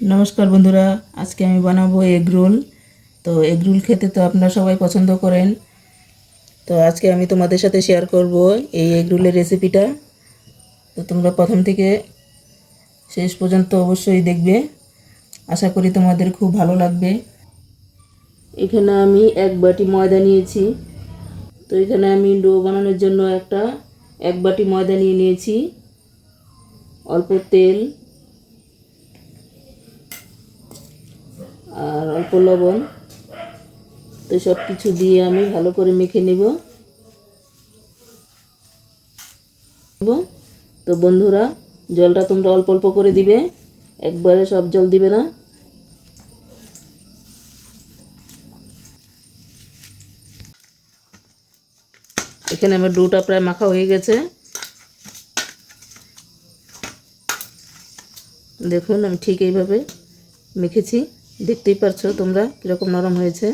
নমস্কার বন্ধুরা, আজকে আমি বানাবো এগ রোল। তো এগ রোল খেতে তো আপনারা সবাই পছন্দ করেন। তো আজকে আমি তোমাদের সাথে শেয়ার করব এই এগ রোলের রেসিপিটা তো তোমরা প্রথম থেকে শেষ পর্যন্ত অবশ্যই দেখবে। আশা করি তোমাদের খুব ভালো লাগবে। এখানে আমি এক বাটি ময়দা নিয়েছি। তো এখানে আমি ডো বানানোর জন্য একটা এক বাটি ময়দা নিয়ে নিয়েছি। অল্প তেল আর অল্প লবণ। তো সব কিছু দিয়ে আমি ভালো করে মেখে নেব। তো বন্ধুরা, জলটা তোমরা অল্প অল্প করে দিবে। একবারে সব জল দিবে না। এখানে আমার ডোটা প্রায় মাখা হয়ে গেছে। দেখুন, আমি ঠিক এইভাবে মেখেছি। দেখতেই পারছ তোমরা কীরকম নরম হয়েছে।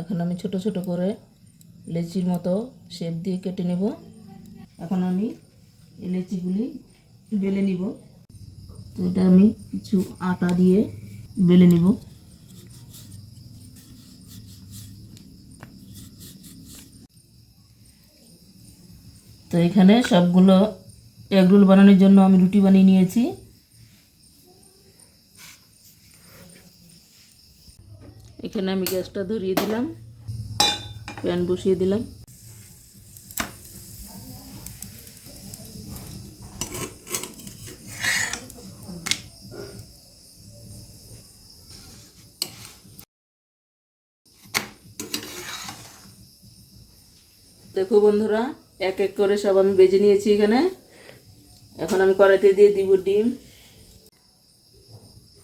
এখন আমি ছোট ছোট করে লেচির মতো শেপ দিয়ে কেটে নেব। এখন আমি এই লেচিগুলি বেলে নিব। তো এটা আমি কিছু আটা দিয়ে বেলে নিব। তো এখানে সবগুলো এগরোল বানানোর জন্য আমি রুটি বানিয়ে নিয়েছি। এখানে আমি গ্যাসটা ধরিয়ে দিলাম। প্যান বসিয়ে দিলাম। দেখো বন্ধুরা, এক এক করে সব আমি বেজে নিয়েছি এখানে। এখন আমি কড়াইতে দিয়ে দিব ডিম।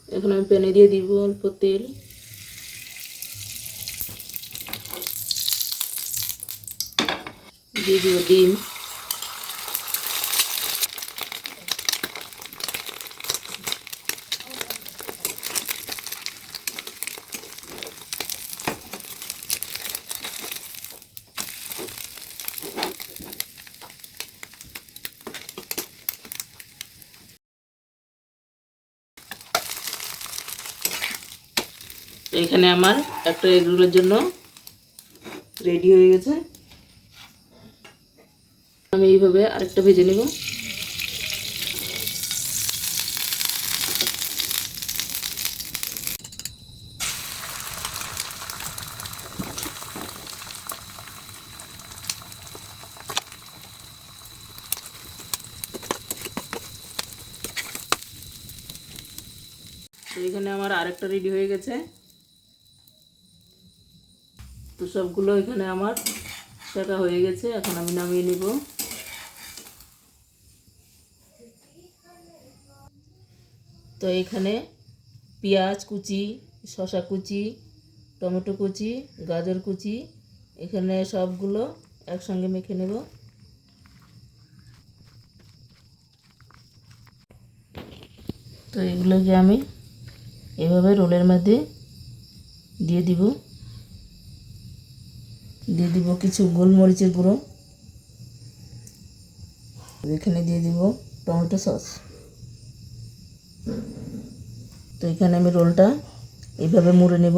এখন আমি প্যানে দিয়ে দিব অল্প তেল। দিয়ে দিব ডিম এখানে আমার একটা এগরোলের জন্য রেডি হয়ে গেছে। আমি এইভাবে আরেকটা ভেজে নেব। তো এখানে আমার আরেকটা রেডি হয়ে গেছে। তো সবগুলো এখানে আমার শেখা হয়ে গেছে, এখন আমি নামিয়ে নিব। তো এখানে পেঁয়াজ কুচি শশা কুচি, টমেটো কুচি, গাজর কুচি, এখানে সবগুলো একসঙ্গে মেখে নেব। তো এগুলোকে আমি এভাবে রোলের মধ্যে দিয়ে দিব। দিয়ে দিব কিছু গোলমরিচের গুঁড়ো। এখানে দিয়ে দিব টমেটো সস। তো এখানে আমি রোলটা এইভাবে মুড়ে নেব।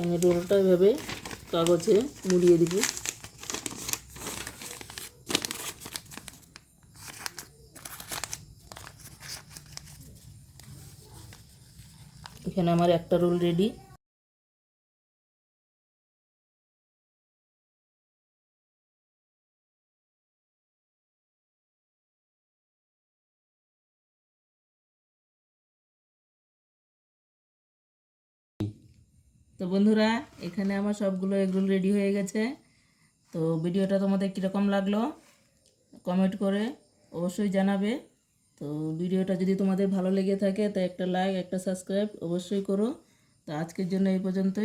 আমি রোলটা এভাবে কাগজে মুড়িয়ে দিব। এখানে আমার একটা রোল রেডি। তো বন্ধুরা, এখানে আমার সবগুলো এগরোল রেডি হয়ে গেছে। তো ভিডিওটা তোমাদের কীরকম লাগল কমেন্ট করে অবশ্যই জানাবে। তো ভিডিওটা যদি তোমাদের ভালো লেগে থাকে, তো একটা লাইক একটা সাবস্ক্রাইব অবশ্যই করো। তো আজকের জন্য এই পর্যন্তই।